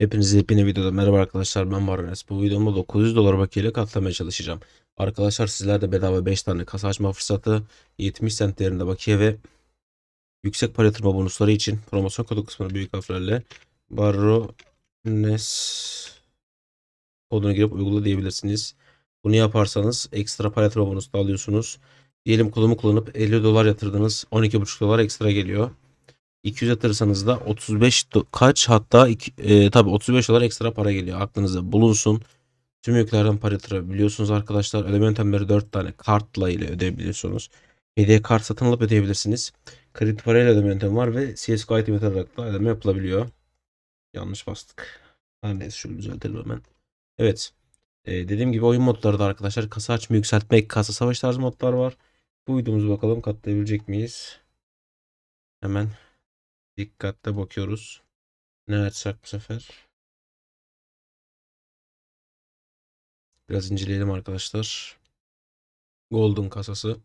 Hepinize yepyeni videoda merhaba arkadaşlar ben Barones. Bu videomda 900 dolar bakiyeyle katlamaya çalışacağım. Arkadaşlar sizler de bedava 5 tane kasa açma fırsatı 70 cent değerinde bakiye ve yüksek para yatırma bonusları için promosyon kodu kısmına büyük harflerle Barones kodunu girip uygula diyebilirsiniz. Bunu yaparsanız ekstra para yatırma bonusu da alıyorsunuz. Diyelim kodumu kullanıp 50 dolar yatırdınız 12,5 dolar ekstra geliyor. 200 yatırırsanız da 35 do- kaç hatta e, tabii 35 dolar ekstra para geliyor. Aklınızda bulunsun. Tüm yüklerden para yatırabiliyorsunuz arkadaşlar. Ödeme yöntemleri 4 tane kartla ile ödeyebiliyorsunuz. Hediye kart satın alıp ödeyebilirsiniz. Kredi parayla ödeme yöntemi var ve CSGO item yatırarak da ödeme yapılabiliyor. Yanlış bastık. Her neyse şunu düzeltelim hemen. Evet. E, dediğim gibi oyun modları da arkadaşlar kasa açma yükseltmek, kasa savaş tarzı modlar var. Bu videomuzu bakalım katlayabilecek miyiz? Hemen Dikkatle bakıyoruz. Ne açsak bu sefer? Biraz inceleyelim arkadaşlar. Golden kasası.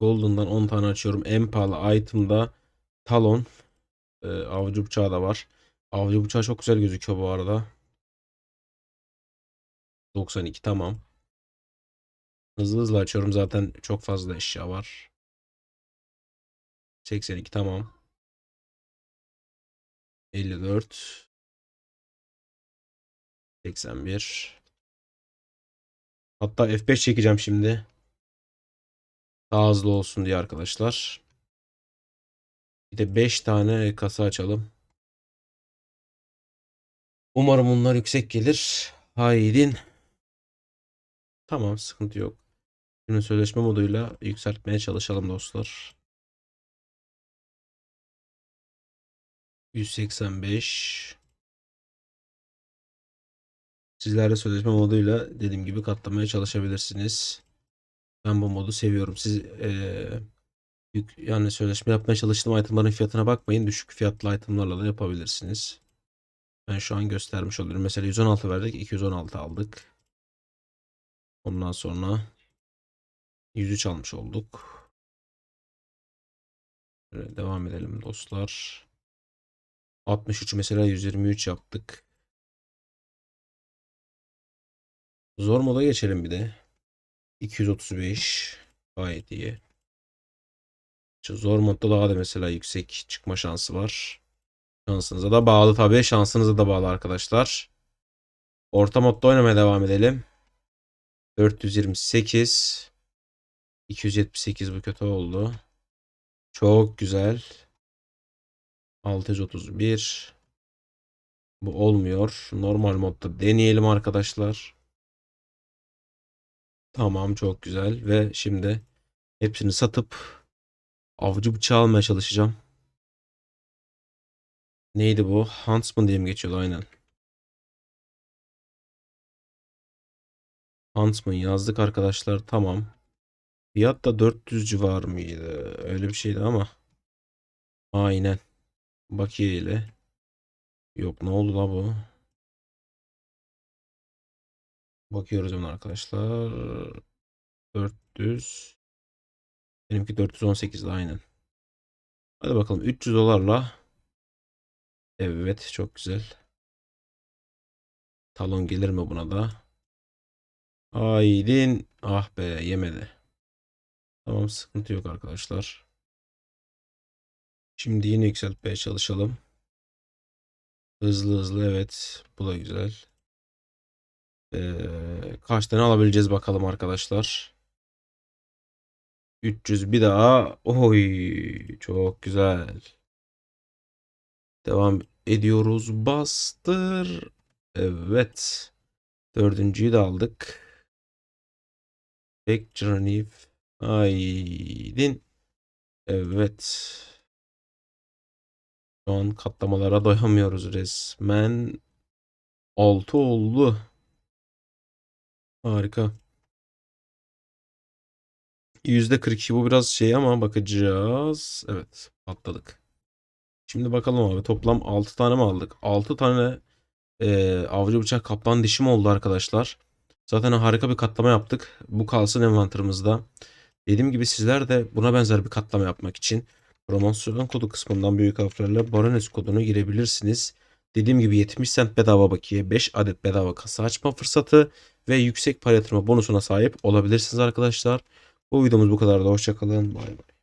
Golden'dan 10 tane açıyorum. En pahalı item'da Talon. E, avcı bıçağı da var. Avcı bıçağı çok güzel gözüküyor bu arada. 92 tamam. Hızlı hızlı açıyorum. Zaten çok fazla eşya var. 82 tamam. 54 81 Hatta F5 çekeceğim şimdi. Daha hızlı olsun diye arkadaşlar. Bir de 5 tane kasa açalım. Umarım bunlar yüksek gelir. Haydin. Tamam sıkıntı yok. Şimdi sözleşme moduyla yükseltmeye çalışalım dostlar. 185 Sizler de sözleşme moduyla dediğim gibi katlamaya çalışabilirsiniz. Ben bu modu seviyorum. Siz yük, yani sözleşme yapmaya çalıştığım itemların fiyatına bakmayın. Düşük fiyatlı itemlarla da yapabilirsiniz. Ben şu an göstermiş oluyorum. Mesela 116 verdik. 216 aldık. Ondan sonra 103 almış olduk. Böyle devam edelim dostlar. 63 mesela 123 yaptık. Zor moda geçelim bir de. 235 gayet iyi. Şu zor modda daha da mesela yüksek çıkma şansı var. Şansınıza da bağlı tabii. Şansınıza da bağlı arkadaşlar. Orta modda oynamaya devam edelim. 428 278 bu kötü oldu. Çok güzel. 631 Bu olmuyor. Normal modda deneyelim arkadaşlar. Tamam çok güzel ve şimdi hepsini satıp avcı bıçağı almaya çalışacağım. Neydi bu? Huntsman diye mi geçiyordu aynen. Huntsman yazdık arkadaşlar tamam. Fiyat da 400 civar mıydı? Öyle bir şeydi ama. Aynen. Bakiye ile. Yok ne oldu la bu? Bakıyoruz hemen arkadaşlar. 400. Benimki 418'de aynen. Hadi bakalım 300 dolarla. Evet çok güzel. Talon gelir mi buna da? Aydin. Ah be yemedi. Tamam sıkıntı yok arkadaşlar. Şimdi yine yükseltmeye çalışalım. Hızlı hızlı evet. Bu da güzel. Ee, kaç tane alabileceğiz bakalım arkadaşlar. 300 bir daha. Oy çok güzel. Devam ediyoruz. Bastır. Evet. Dördüncüyü de aldık. Back Journey. Aydin. Evet. Şu an katlamalara doyamıyoruz resmen. 6 oldu. Harika. %42 bu biraz şey ama bakacağız. Evet patladık. Şimdi bakalım abi toplam 6 tane mi aldık? 6 tane e, avcı bıçak kaplan dişi mi oldu arkadaşlar? Zaten harika bir katlama yaptık. Bu kalsın envanterimizde. Dediğim gibi sizler de buna benzer bir katlama yapmak için promosyon kodu kısmından büyük harflerle Barones kodunu girebilirsiniz. Dediğim gibi 70 cent bedava bakiye, 5 adet bedava kasa açma fırsatı ve yüksek para yatırma bonusuna sahip olabilirsiniz arkadaşlar. Bu videomuz bu kadar da hoşçakalın. Bay bay.